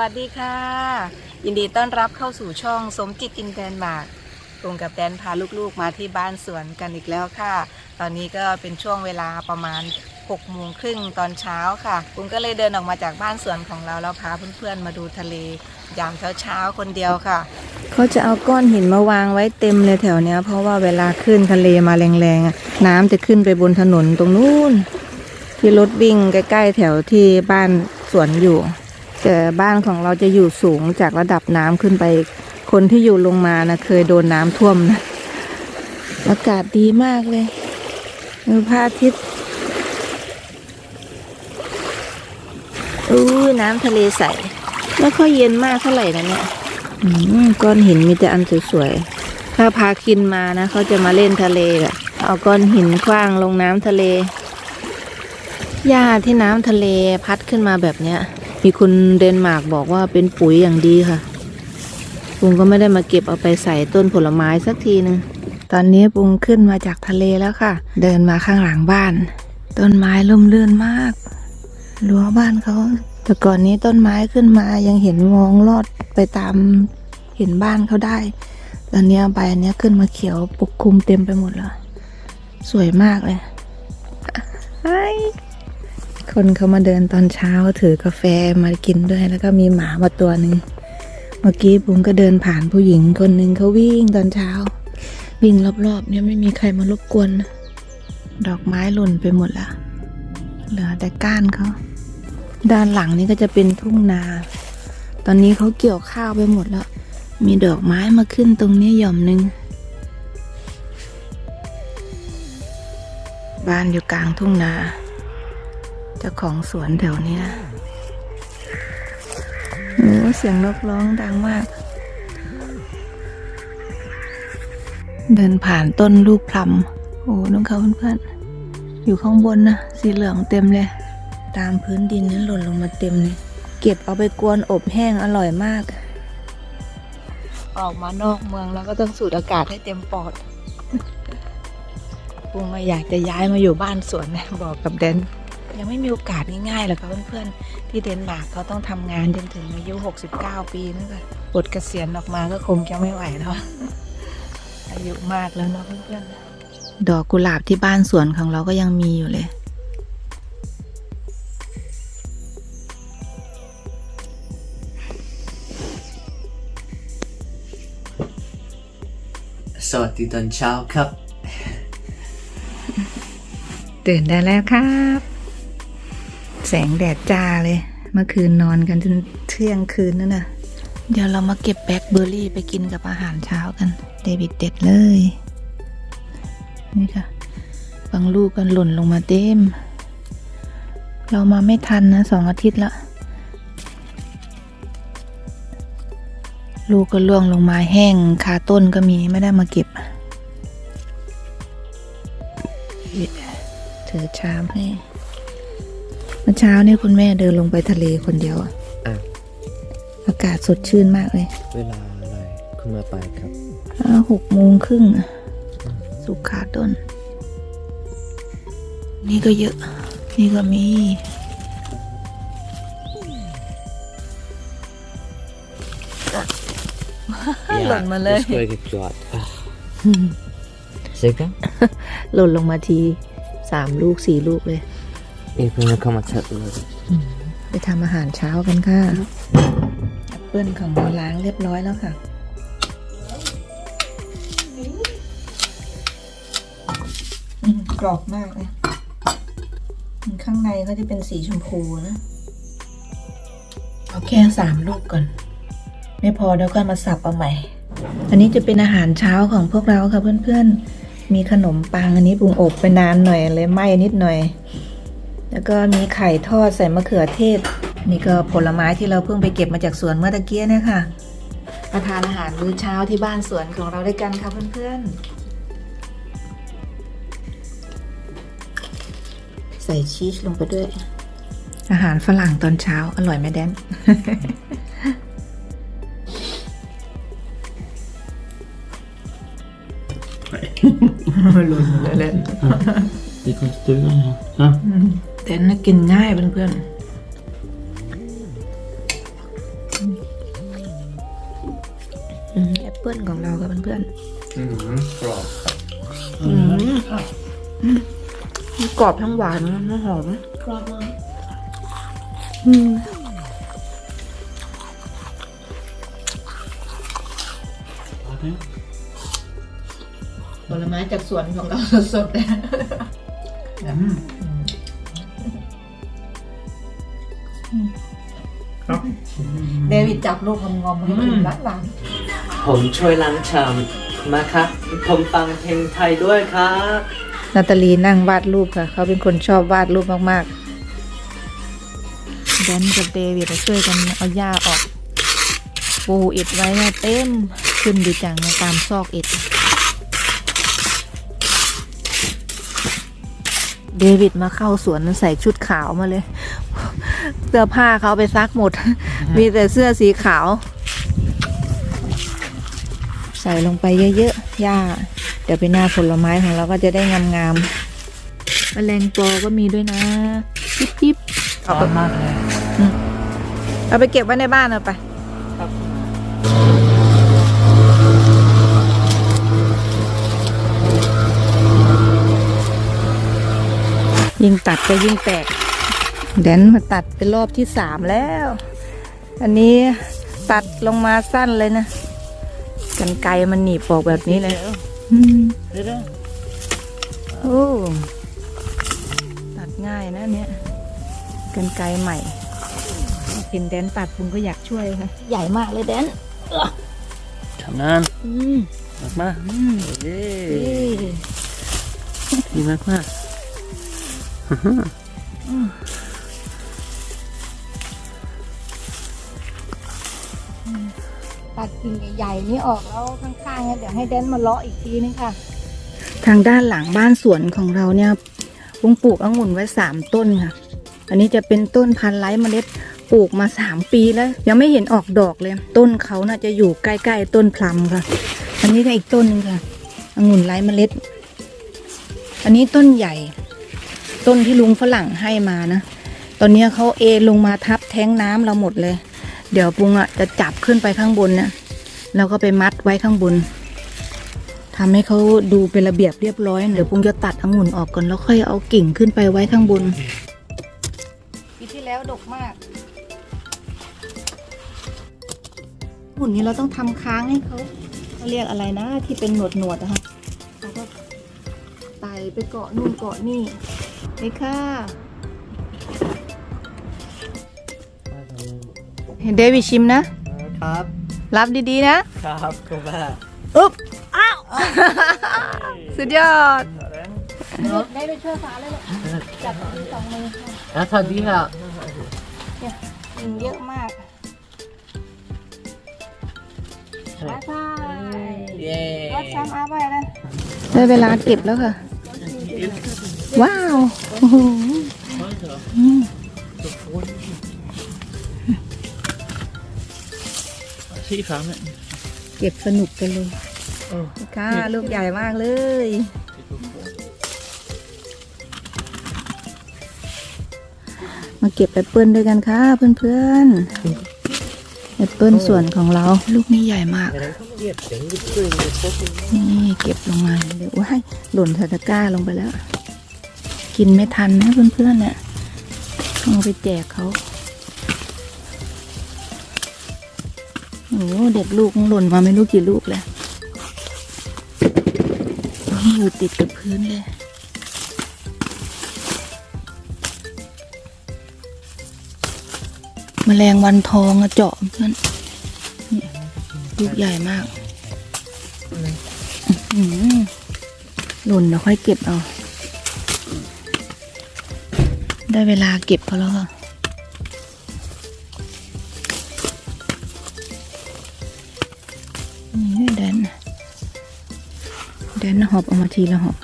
วัสดีค่ะ ยินดีต้อนรับเข้าสู่ช่องสมจิตอินแดนมาร์กตรงกับแดนพาลูกๆมาที่บ้านสวนกันอีกแล้วค่ะ ตอนนี้ก็เป็นช่วงเวลาประมาณ6โมงครึ่งตอนเช้าค่ะปุ้งก็เลยเดินออกมาจากบ้านสวนของเราแล้วพาเพื่อนๆมาดูทะเลยามเช้าๆคนเดียวค่ะ เขาจะเอาก้อนหินมาวางไว้เต็มเลยแถวเนี้ย เพราะว่าเวลาขึ้นทะเลมาแรงๆน้ำจะขึ้นไปบนถนนตรงนู้น ที่รถวิ่งใกล้ๆแถวที่บ้านสวนอยู่ แต่บ้านของเราจะอยู่สูงจากระดับน้ำขึ้นไป คนที่อยู่ลงมานะเคยโดนน้ำท่วมนะ อากาศดีมากเลยดูพระอาทิตย์อู้ยน้ำทะเลใสไม่ค่อยเย็นมากเท่าไหร่นะเนี่ยก้อนหินมีแต่อันสวยๆ ถ้าพาคินมานะเขาจะมาเล่นทะเลอะเอาก้อนหินคว้างลงน้ำทะเล หญ้าที่น้ำทะเลพัดขึ้นมาแบบเนี้ย มีคุณเดนมาร์กบอกว่าเป็นปุ๋ยอย่างดีค่ะปุงก็ไม่ได้มาเก็บเอาไปใส่ต้นผลไม้สักทีนึง ตอนนี้ปุงขึ้นมาจากทะเลแล้วค่ะ เดินมาข้างหลังบ้าน ต้นไม้ล่มลื่นมากรั้วบ้านเขาแต่ก่อนนี้ต้นไม้ขึ้นมายังเห็นมองลอดไปตามเห็นบ้านเขาได้ ตอนนี้ใบอันเนี้ยขึ้นมาเขียวปกคลุมเต็มไปหมดเลย สวยมากเลยไฮ คนเขามาเดินตอนเช้าถือกาแฟมากินด้วย แล้วก็มีหมามาตัวหนึ่งเมื่อกี้ปุ้งก็เดินผ่านผู้หญิงคนหนึ่งเขาวิ่งตอนเช้า วิ่งรอบๆ เนี่ยไม่มีใครมารบกวน ดอกไม้หล่นไปหมดละเหลือแต่ก้านเขาด้านหลังนี่ก็จะเป็นทุ่งนา ตอนนี้เขาเกี่ยวข้าวไปหมดแล้ว มีดอกไม้มาขึ้นตรงนี้หย่อมหนึ่งบ้านอยู่กลางทุ่งนา เจ้าของสวนแถวเนี้ยโอ้เสียงนกร้องดังมาก เดินผ่านต้นลูกพลัมโอ้น้องเขาเพื่อนๆ อยู่ข้างบนนะสีเหลืองเต็มเลย ตามพื้นดินนั้นหล่นลงมาเต็มเลย เก็บเอาไปกวนอบแห้งอร่อยมาก ออกมานอกเมืองแล้วก็ต้องสูดอากาศให้เต็มปอดปูมาอยากจะย้ายมาอยู่บ้านสวนนะบอกกับเดน ยังไม่มีโอกาสง่ายๆหรอกค่ะเพื่อนๆที่เดนมาร์กเขาต้องทำงานจนถึงอายุ 69 ปีนั่นแหละปลดเกษียณออกมาก็คงจะไม่ไหวแล้วอายุมากแล้วเนาะเพื่อนๆดอกกุหลาบที่บ้านสวนของเราก็ยังมีอยู่เลย สวัสดีตอนเช้าครับ ตื่นได้แล้วครับ แสงแดดจ้าเลย เมื่อคืนนอนกันจนเที่ยงคืนนั่นน่ะ เดี๋ยวเรามาเก็บแบล็คเบอร์รี่ไปกินกับอาหารเช้ากัน เดวิดเด็ดเลย นี่ค่ะ บางลูกกันหล่นลงมาเต็ม เรามาไม่ทันนะสองอาทิตย์ละ ลูกก็ล่วงลงมาแห้งคาต้นก็มีไม่ได้มาเก็บถือชามให้เมื่อเช้านี่คุณแม่เดินลงไปทะเลคนเดียวอะอะ อากาศสดชื่นมากเลยเวลาอะไรคุณมาไปครับห้าหกโมงครึ่งอะสุกขาต้น นี่ก็เยอะ นี่ก็มี หล่นมาเลยช่วยกันจอดเซ็กันหล่นลงมาทีสามลูกสี่ลูกเลย นี่เพิ่งเข้ามาเช็ดเลยไปทำอาหารเช้ากันค่ะแอปเปิลของเราล้างเรียบร้อยแล้วค่ะอืมกรอบมากเลยข้างในก็จะเป็นสีชมพูนะ เอาแค่สามลูกก่อน ไม่พอเดี๋ยวก็มาสับเอาใหม่ อันนี้จะเป็นอาหารเช้าของพวกเราค่ะเพื่อนๆ มีขนมปังอันนี้ปรุงอบไปนานหน่อยเลยไหม้นิดหน่อย แล้วก็มีไข่ทอดใส่มะเขือเทศ นี่ก็ผลไม้ที่เราเพิ่งไปเก็บมาจากสวนเมื่อตะเกียเนี่ยค่ะมาทานอาหารมื้อเช้าที่บ้านสวนของเราด้วยกันค่ะเพื่อนๆ ใส่ชีสลงไปด้วย อาหารฝรั่งตอนเช้าอร่อยไหมแดนหล่นเลย เป็นคนซื้อง่านะแต่น่ากินง่ายเพื่อนๆแอปเปิ้ลของเราครับเพื่อนอืกรอบมทั้กรอบทั้งหวานทั้งหอมกรอบมากผลไม้จากสวนของเราสดๆนะ เลยเดวิดจับลูกงอมๆให้กินร้านหลานผมช่วยล้างชามมาครับ ผมฟังเพลงไทยด้วยครับนาตาลีนั่งวาดรูปค่ะ เขาเป็นคนชอบวาดรูปมากๆแดนกับเดวิดช่วยกันเอาหญ้าออก ปูอิดไว้เนี่ยเต็มขึ้นดีจังในตามซอกอิด เดวิดมาเข้าสวนใส่ชุดขาวมาเลย เสื้อผ้าเขาเอาไปซักหมด มีแต่เสื้อสีขาว ใส่ลงไปเยอะๆหญ้า เดี๋ยวเป็นหน้าผลไม้ของเราก็จะได้งามๆแมลงปอก็มีด้วยนะจิ๊บจิ๊บเอาไปมากเลยเอาไปเก็บไว้ในบ้านเอาไป ครับ ยิ่งตัดก็ยิ่งแตกแดนมาตัดเป็นรอบที่สามแล้ว อันนี้ตัดลงมาสั้นเลยนะ กันไกรมันหนีบออกแบบนี้เลยอืมเดี๋ยวโอ้ตัดง่ายนะเนี่ย กันไกรใหม่เห็นแดนตัดผมก็อยากช่วยค่ะ ใหญ่มากเลยแดนทำนานอืมมากมากอืมเย้เอ้ยดีมากมาก ตัดกิ่งใหญ่ๆนี้ออกแล้วข้างๆเนี่ยเดี๋ยวให้แดนมาเลาะอีกทีนึงค่ะ ทางด้านหลังบ้านสวนของเราเนี่ยลุงปลูกองุ่นไว้สามต้นค่ะ อันนี้จะเป็นต้นพันไร้เมล็ดปลูกมาสามปีแล้ว ยังไม่เห็นออกดอกเลย ต้นเขาน่าจะอยู่ใกล้ๆต้นพลัมค่ะ อันนี้ก็อีกต้นหนึงค่ะองุ่นไร้เมล็ด อันนี้ต้นใหญ่ ต้นที่ลุงฝรั่งให้มานะ ตอนนี้เขาเอนลงมาทับแท้งน้ำเราหมดเลย เดี๋ยวปุงอะจะจับขึ้นไปข้างบนเนี่ยแล้วก็ไปมัดไว้ข้างบนทำให้เขาดูเป็นระเบียบเรียบร้อยเดี๋ยวปุงจะตัดองุ่นออกก่อนแล้วค่อยเอากิ่งขึ้นไปไว้ข้างบนปีที่แล้วดกมากหุ่นนี้เราต้องทำค้างให้เขาเขาเรียกอะไรนะ ที่เป็นหนวดหนวดๆนะคะเขาก็ไต่ไปเกาะนู่นเกาะนี่ เลยค่ะเดวิดชิมนะ ครับ รับดีๆนะ ครับคุณแม่อุ๊บ อ้าว สุดยอด ได้ไปช่วยฟ้าเลยลูกจับมือสองมืออะสวัสดีค่ะกินเยอะมากอาไปเย้รถซ้ำอาไปเลยได้เวลาเก็บแล้วค่ะ ว้าว โอ้โหอืมที่ฟ้าเนี่ยเก็บสนุกกันเลยค่ะลูกใหญ่มากเลยมาเก็บแอปเปิลด้วยกันค่ะเพื่อนๆแอปเปิลส่วนของเราลูกนี้ใหญ่มาก นี่เก็บลงมาเลยว้ายหล่นใส่ตะกร้าลงไปแล้ว กินไม่ทันนะเพื่อนๆเนี่ยต้องเอาไปแจกเขาโอ้เด็ดลูกหล่นมาไม่รู้กี่ลูกเลยนี่อยู่ติดกับพื้นเลยแมลงวันทองอะเจาะเพื่อนลูกใหญ่มากหล่นเดี๋ยวค่อยเก็บเอา ได้เวลาเก็บเขาแล้วค่ะนี่แดนแดนหอบเออกมาทีละหอบ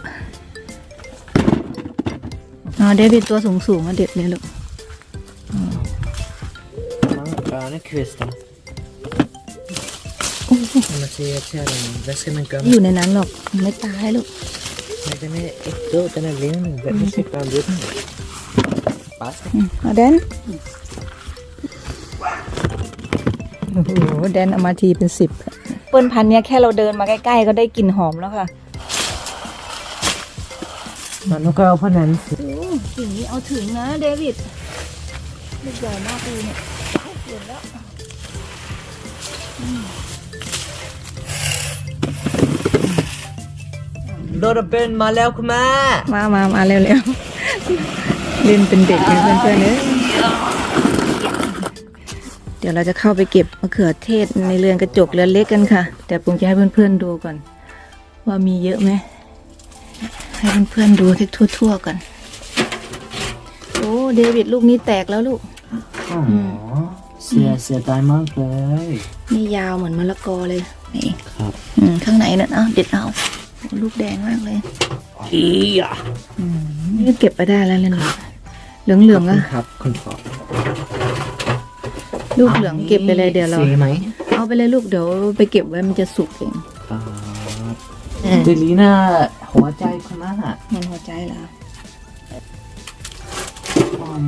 อ๋อเดวิดตัวสูงสูงๆอะเด็ดเลยลูก Ja, det är kvisten. โอ้โห Man ser tjälen, väskan är อ gammal. ยู่ในนั้นหรอกไม่ตายลูก Men den är äkta, den är ren. Den är säkert aldrig. Basta. อืมเอาแดนโอ้โหแดนเอามาทีเป็นสิบเปิลพันธุ์เนี้ยแค่เราเดินมาใกล้ๆก็ได้กลิ่นหอมแล้วค่ะมันก็เอาพนันสิโอ้สิ่งนี้เอาถึงนะเดวิดลูกใหญ่มากเลยเนี่ยเห็นแล้วโดนเป็นมาแล้วคุณแม่มามามาเร็วๆ เล่นเป็นเด็กนะเพื่อนๆเนยเดี๋ยวเราจะเข้าไปเก็บมะเขือเทศในเรือนกระจกเรือนเล็กกันค่ะ แต่ปุงจะให้เพื่อนๆดูก่อน ว่ามีเยอะไหมให้เพื่อนๆดูให้ทั่วๆก่อนโอ้เดวิดลูกนี้แตกแล้วลูกอ๋อเสียเสียดายมากเลยนี่ยาวเหมือนมะละกอเลยนี่ครับอืมข้างในนั่นเอาเด็ดเอาโอ้ลูกแดงมากเลยอีอะนี่เก็บไปได้แล้วเลยนะ เหลืองเหลืองๆอะครับคุณพ่อลูกเหลืองเก็บไปเลยเดี๋ยวเราสีไหมเอาไปเลยลูกเดี๋ยวไปเก็บไว้มันจะสุกเองครับเดลีน่าหัวใจคุณแม่มันหัวใจเหรอ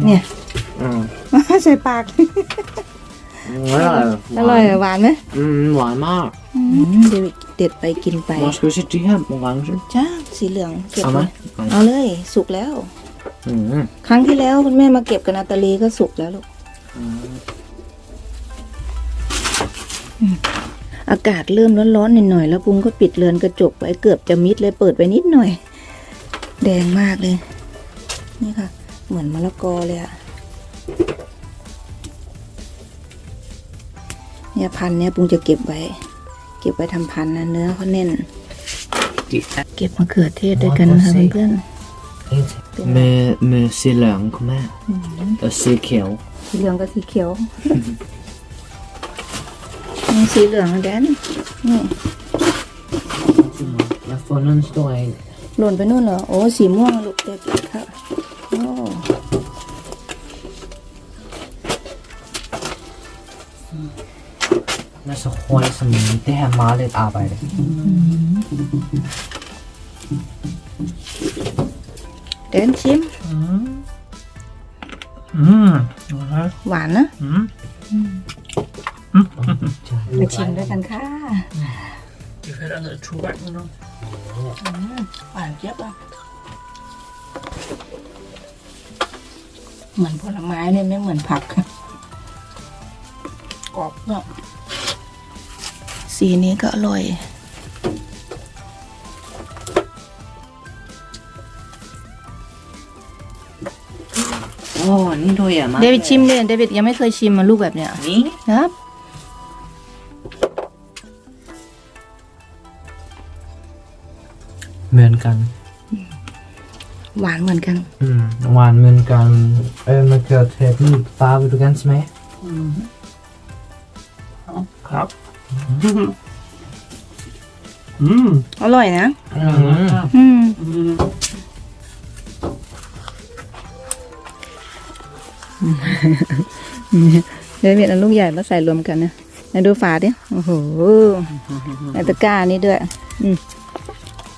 เนี่ย อืมใส่ปาก อร่อยอร่อยหวานไหมอืมหวานมากอืมเดวิดเด็ดไปกินไปมาสกูชิตี้ครับหวานใช่จ้าสีเหลืองเก็บเอาไหมไว้เอาเลยสุกแล้ว อืมครั้งที่แล้วคุณแม่มาเก็บกับนาตาลีก็สุกแล้วลูกอากาศเริ่มร้อนๆหน่อยๆแล้วปุ้งก็ปิดเรือนกระจกไว้เกือบจะมิดเลยเปิดไว้นิดหน่อย แดงมากเลย นี่ค่ะ เหมือนมะละกอเลยอะเนี่ยพันธุ์เนี้ยปุ้งจะเก็บไว้ เก็บไว้ทำพันธุ์นะเนื้อเขาแน่นดิเก็บมะเขือเทศด้วยกันนะคะเพื่อนเมเมสีเหลืองคุณแม่แต่สีเขียวๆสีเหลืองกับสีเขียวนี่สีเหลืองแดนนี่แล้วฟอนนันสตัวเองหล่นไปนู่นเหรอ โอ้ สีม่วงอะลูกเด็กค่ะโอ้น่าสะควรสมิงที่แฮมมาเอาไปเลยเดนชิม อืมหวานนะอืมมาชิมด้วยกันค่ะ Du får ändå trovärd med dem. หวานเจี๊ยบอะเหมือนผลไม้เนี่ยไม่เหมือนผักค่ะกรอบเนาะสีนี้ก็อร่อย โอ้นี่ด้วยอะมาเดวิดชิมเลยเดวิดยังไม่เคยชิมมาลูกแบบเนี้ยนี่ครับ เหมือนกัน หวานเหมือนกัน อืมหวานเหมือนกัน เออมะเขือเทศนี่ปลาไปดูกันใช่ไหมครับ อืม อร่อยนะ อืม อืมเดวิดเอาลูกใหญ่มาใส่รวมกันนะไหนดูฝาดิ โอ้โหในตะกร้านี้ด้วย อืม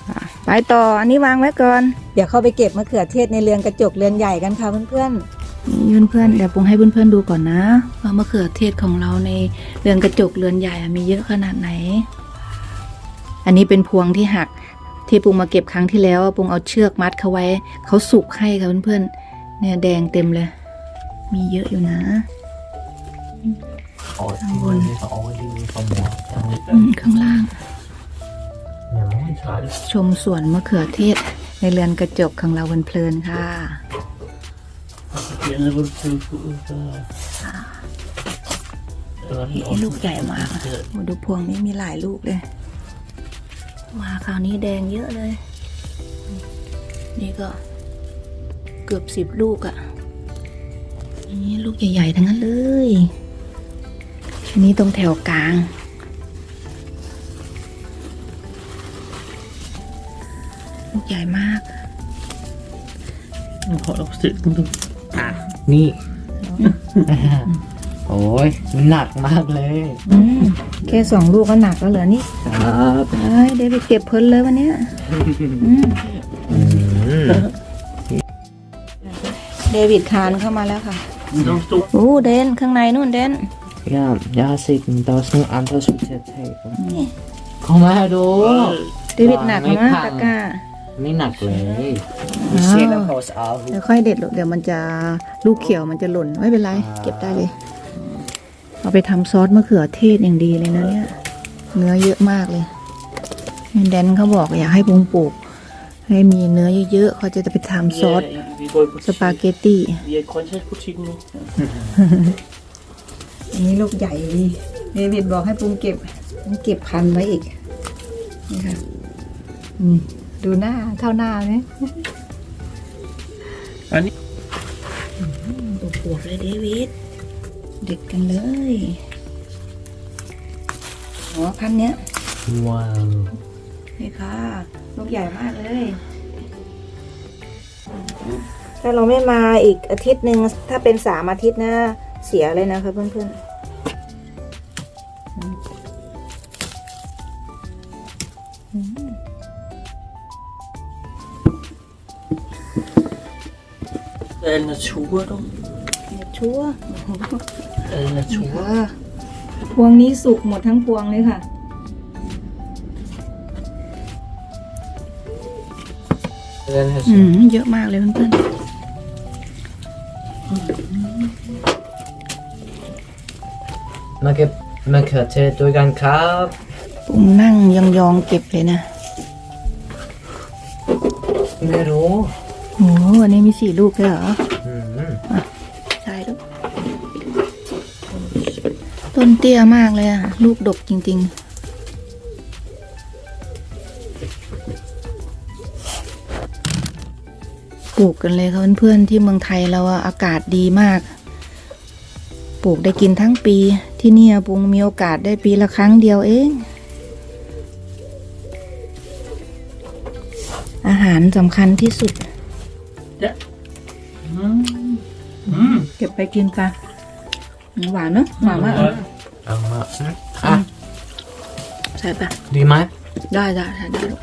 อะไปต่อ อันนี้วางไว้ก่อน เดี๋ยวเข้าไปเก็บมะเขือเทศในเรือนกระจกเรือนใหญ่กันค่ะเพื่อนๆนี่เพื่อนๆเดี๋ยวปรุงให้เพื่อนๆดูก่อนนะ ว่ามะเขือเทศของเราในเรือนกระจกเรือนใหญ่อะมีเยอะขนาดไหน อันนี้เป็นพวงที่หักที่ปุงมาเก็บครั้งที่แล้วปุงเอาเชือกมัดเขาไว้ เขาสุกให้ค่ะเพื่อนๆเนี่ยแดงเต็มเลย มีเยอะอยู่นะโอ้ยที่นี่ก็โอ้ยที่นี่ก็หมดอืมข้างล่างยังไม่ใช่ชมสวนมะเขือเทศในเรือนกระจกของเราเพลินๆค่ะนี่ลูกใหญ่มากอะโอ้ดูพวงนี้มีหลายลูกเลยมาคราวนี้แดงเยอะเลย นี่ก็เกือบสิบลูกอะ่ะ นี่ลูกใหญ่ๆ ทั้งนั้นเลย อันนี้ตรงแถวกลาง ลูกใหญ่มากอะ นี่ โอ้ยมันหนักมากเลยอืมแค่สองลูกก็หนักแล้วเหรอนี่ครับเอ้ยเดวิดเก็บเพลินเลยวันเนี้ยอืมเดวิดคานเข้ามาแล้วค่ะ โอ้เดนข้างในนู่นเดน Ja, jag har sett men det var sådan nogle andre sortertag. Kom her du! เดวิดหนักไม่มากพังตะกร้า ไม่หนักเลยอ้าวเสียแล้วพอสาวเดี๋ยวค่อยเด็ดลูกเดี๋ยวมันจะลูกเขียวมันจะหล่นไม่เป็นไร เก็บได้เลย เอาไปทำซอสมะเขือเทศอย่างดีเลยนะเนี่ย เนื้อเยอะมากเลยแดนเขาบอกอยากให้ปุงปลูก ให้มีเนื้อเยอะๆเขาจะไปทำซอส Vi går i สปาเกตตี้ Vi er i grøntsagsbutikken nu. อันนี้ลูกใหญ่ดีเดวิดบอกให้ปุงเก็บปุงเก็บพันไว้อีก นี่ค่ะอืมดูหน้าเท่าหน้าไหมอันนี้ตัวปวดเลยเดวิด เด็กกันเลยอ๋อพันเนี้ย ว้าว นี่ค่ะลูกใหญ่มากเลย ถ้าเราไม่มาอีกอาทิตย์หนึ่งถ้าเป็นสามอาทิตย์นะเสียเลยนะคะเพื่อนๆ Det er natur, du. อย่าชั่ว Det er natur. ค่ะพวงนี้สุกหมดทั้งพวงเลยค่ะ อืมเยอะมากเลยเพื่อนมาเก็บมะเขือเทศด้วยกันครับๆปุงนั่งยองๆเก็บเลยนะไม่รู้โอ้โหอันนี้มีสี่ลูกเลยเหรอ อืมใช่ลูกต้นเตี้ยมากเลยอะลูกดกจริง ๆ ลูกกันเลยค่ะเพื่อนๆที่เมืองไทยเราอะอากาศดีมาก ปลูกได้กินทั้งปี ที่เนี่ยปุงมีโอกาสได้ปีละครั้งเดียวเอง อาหารสำคัญที่สุด Mm. เก็บไปกินกันหวานเนอะหวานมากเอามาอะใช่ปะดีไหมได้ได้ได้ได้ลูก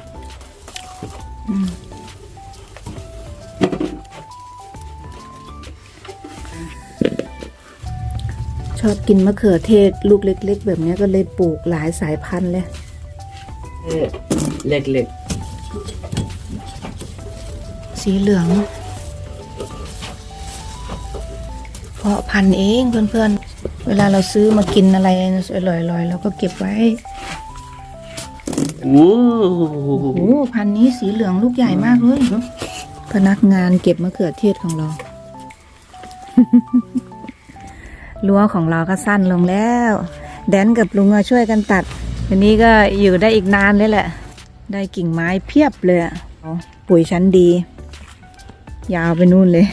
ชอบกินมะเขือเทศลูกเล็ก ๆ แบบเนี้ยก็เลยปลูกหลายสายพันธุ์เลยเอ๊ะเล็กสีเหลือง เพาะพันธุ์เองเพื่อนๆ เวลาเราซื้อมากินอะไรอร่อยๆเราก็เก็บไว้ Wow. โอ้พันธุ์นี้สีเหลืองลูกใหญ่มากเลย พนักงานเก็บมะเขือเทศของเรา รั้วของเราก็สั้นลงแล้ว แดนกับลุงมาช่วยกันตัดอันนี้ก็อยู่ได้อีกนานเลยแหละ ได้กิ่งไม้เพียบเลยอะปุ๋ยชั้นดี ยาวไปนู่นเลย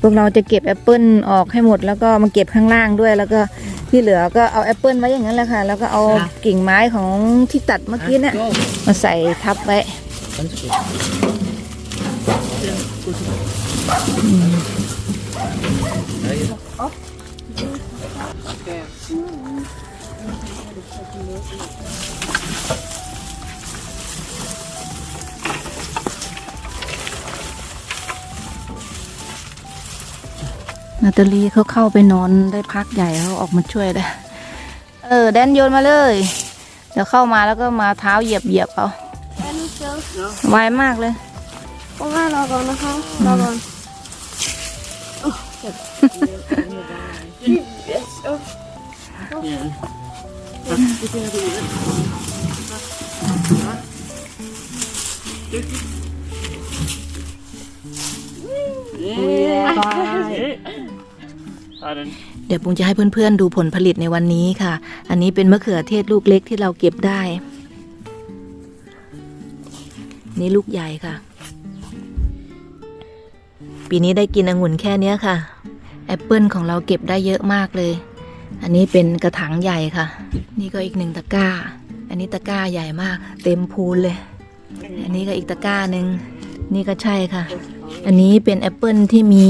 พวกเราจะเก็บแอปเปิลออกให้หมดแล้วก็มาเก็บข้างล่างด้วย แล้วก็ที่เหลือก็เอาแอปเปิลไว้อย่างนั้นแหละค่ะ แล้วก็เอากิ่งไม้ของที่ตัดเมื่อกี้เนี่ยมาใส่ทับไว้ นาตาลีเขาเข้าไปนอนได้พักใหญ่เขาออกมาช่วยได้เออ แดนโยนมาเลย เดี๋ยวเข้ามาแล้วก็มาเท้าเหยียบเหยียบเอาอันนี้เจอไวมากเลยเพราะว่ารอก่อนนะคะรอก่อน เดี๋ยวปุงจะให้เพื่อนๆดูผลผลิตในวันนี้ค่ะ อันนี้เป็นมะเขือเทศลูกเล็กที่เราเก็บได้ นี่ลูกใหญ่ค่ะ ปีนี้ได้กินองุ่นแค่เนี้ยค่ะ แอปเปิลของเราเก็บได้เยอะมากเลย อันนี้เป็นกระถางใหญ่ค่ะ นี่ก็อีกหนึ่งตะกร้า อันนี้ตะกร้าใหญ่มาก เต็มพูนเลย อันนี้ก็อีกตะกร้าหนึ่งนี่ก็ใช่ค่ะ อันนี้เป็นแอปเปิลที่มี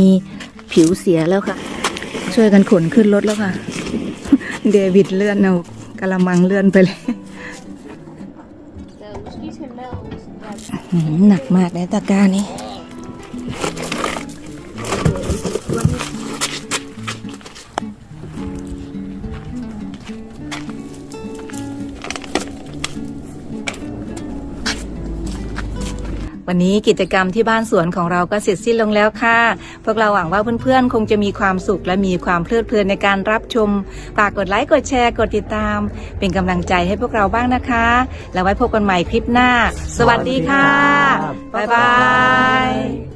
ผิวเสียแล้วค่ะ ช่วยกันขนขึ้นรถแล้วค่ะ เดวิดเลื่อนเอากระมังเลื่อนไปเลย So, excuse him now. หืมหนักมากเลยตะกร้านี้ วันนี้กิจกรรมที่บ้านสวนของเราก็เสร็จสิ้นลงแล้วค่ะ พวกเราหวังว่าเพื่อนๆ คงจะมีความสุขและมีความเพลิดเพลินในการรับชม ฝากกดไลค์ กดแชร์ กดติดตาม เป็นกำลังใจให้พวกเราบ้างนะคะ แล้วไว้พบกันใหม่คลิปหน้า สวัสดีค่ะ บ๊ายบาย